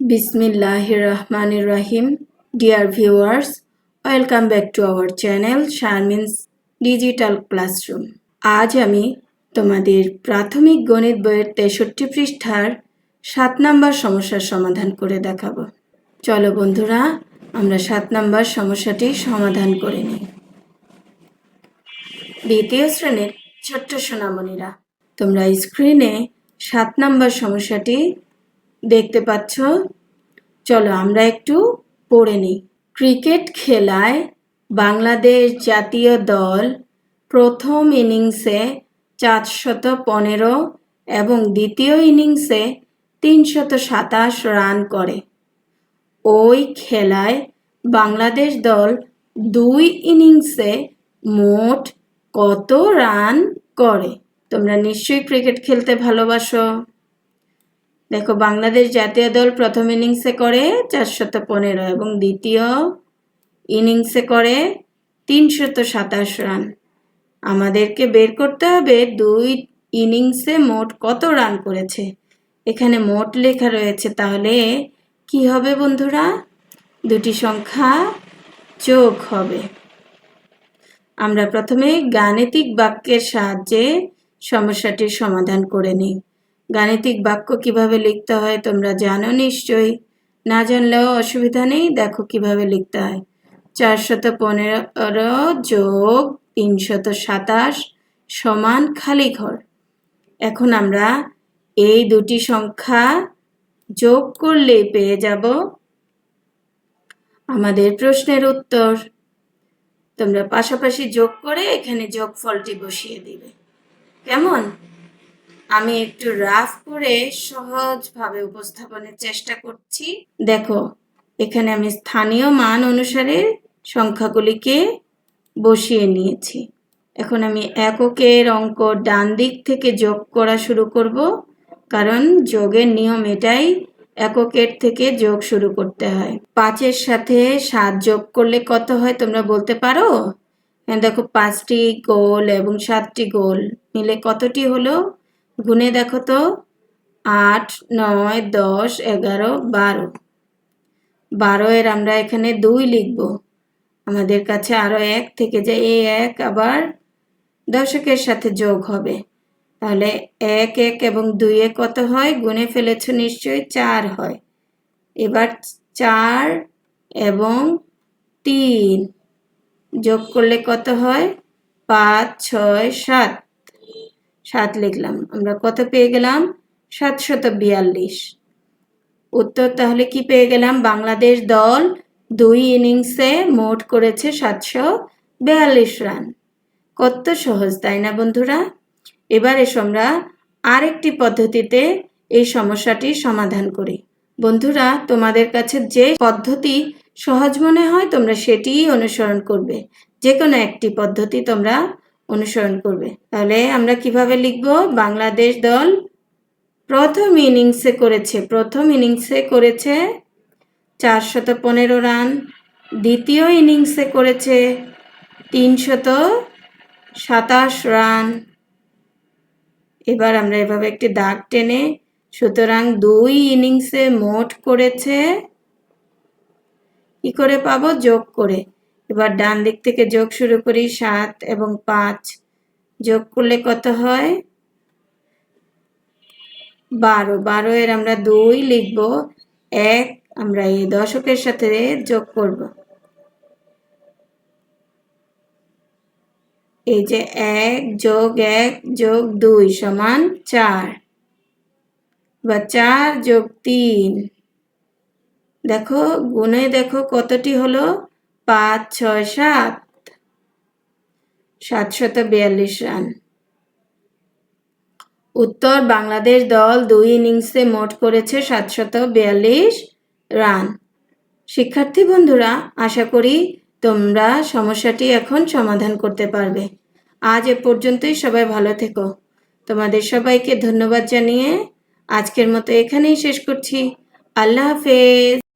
Bismillahir Rahmanir Rahim. Dear viewers, welcome back to our channel Sharmin's digital classroom আজ আমি তোমাদের প্রাথমিক গণিত বইয়ের তেষট্টি পৃষ্ঠার সাত নম্বর সমস্যার সমাধান করে দেখাবো। চলো বন্ধুরা আমরা সাত নম্বর সমস্যাটি সমাধান করে নিই। দ্বিতীয় শ্রেণির ছোট্ট সোনামণিরা তোমরা স্ক্রিনে সাত নম্বর সমস্যাটি দেখতে পাচ্ছ? চলো আমরা একটু পড়ে নিই। ক্রিকেট খেলায় বাংলাদেশ জাতীয় দল প্রথম ইনিংসে চারশত পনেরো এবং দ্বিতীয় ইনিংসে তিনশত সাতাশ রান করে। ওই খেলায় বাংলাদেশ দল দুই ইনিংসে মোট কত রান করে? তোমরা নিশ্চয়ই ক্রিকেট খেলতে ভালোবাসো। দেখো, বাংলাদেশ জাতীয় দল প্রথম ইনিংসে করে চারশত পনেরো এবং দ্বিতীয় ইনিংসে করে তিনশত সাতাশ রান। আমাদেরকে বের করতে হবে দুই ইনিংসে মোট কত রান করেছে? এখানে মোট লেখা রয়েছে, তাহলে কি হবে বন্ধুরা? দুটি সংখ্যা যোগ হবে। আমরা প্রথমে গাণিতিক বাক্যের সাহায্যে সমস্যাটির সমাধান করে নিই। গাণিতিক বাক্য কীভাবে লিখতে হয় তোমরা জানো নিশ্চয়ই। না জানলেও অসুবিধা নেই, দেখো কীভাবে লিখতে হয়। চারশত পনেরো যোগ তিনশত সাতাশ সমান খালি ঘর। এখন আমরা এই দুটি সংখ্যা যোগ করলেই পেয়ে যাব আমাদের প্রশ্নের উত্তর। তোমরা পাশাপাশি যোগ করে এখানে যোগফলটি বসিয়ে দিবে। কেমন? আমি একটু রাফ করে সহজভাবে উপস্থাপনের চেষ্টা করছি। দেখো, এখানে আমি স্থানীয় মান অনুসারে সংখ্যাগুলিকে বসিয়ে নিয়েছি। এখন আমি এককের অঙ্ক ডান দিক থেকে যোগ করা শুরু করব, কারণ যোগের নিয়ম এটাই, এককের থেকে যোগ শুরু করতে হয়। পাঁচের সাথে সাত যোগ করলে কত হয় তোমরা বলতে পারো? দেখো, পাঁচটি গোল এবং সাতটি গোল, মিলে কতটি হলো? গুনে দেখো তো। আট, নয়, দশ, এগারো, বারো। বারো এর আমরা এখানে দুই লিখব। আমাদের কাছে আরও এক থেকে যায়, এই এক আবার দশকের সাথে যোগ হবে। তাহলে এক এক এবং দুইয়ে কত হয়? গুনে ফেলেছ নিশ্চয়ই চার হয়। এবার চার এবং তিন যোগ করলে কত হয়? পাঁচ, ছয়, সাত। সাত লিখলাম। আমরা কত পেয়ে গেলাম? সাতশত বিয়াল্লিশ। উত্তর তাহলে কি পেয়ে গেলাম? বাংলাদেশ দল দুই ইনিংসে মোট করেছে সাতশো বিয়াল্লিশ রান। কত সহজ, তাই না বন্ধুরা? এবার এসো আমরা আরেকটি পদ্ধতিতে এই সমস্যাটির সমাধান করি। বন্ধুরা, তোমাদের কাছে যে পদ্ধতি সহজ মনে হয়, তোমরা সেটিই অনুসরণ করবে। যে কোনো একটি পদ্ধতি তোমরা অনুসরণ করবে। তাহলে আমরা কীভাবে লিখব? বাংলাদেশ দল প্রথম ইনিংসে করেছে, প্রথম ইনিংসে করেছে চারশত পনেরো রান, দ্বিতীয় ইনিংসে করেছে তিনশত সাতাশ রান। এবার আমরা এভাবে একটি দাগ টেনে, সুতরাং দুই ইনিংসে মোট করেছে, কি করে পাবো? যোগ করে। এবার ডান দিক থেকে যোগ শুরু করি, সাত এবং পাঁচ। যোগ করলে কত হয়? বারো। বারো এর আমরা দুই লিখব। এক, আমরা এই দশকের সাথে যোগ করব। এই যে এক যোগ এক যোগ দুই সমান চার। বা চার যোগ তিন। দেখো গুনে দেখো কতটি হলো? পাঁচ, ছয়, সাত। সাতশত বিয়াল্লিশ রান। উত্তর বাংলাদেশ দল দুই ইনিংসে মোট করেছে সাতশত বিয়াল্লিশ রান। শিক্ষার্থী বন্ধুরা, আশা করি তোমরা সমস্যাটি এখন সমাধান করতে পারবে। আজ এ পর্যন্তই, সবাই ভালো থেকো। তোমাদের সবাইকে ধন্যবাদ জানিয়ে আজকের মতো এখানেই শেষ করছি। আল্লাহ হাফেজ।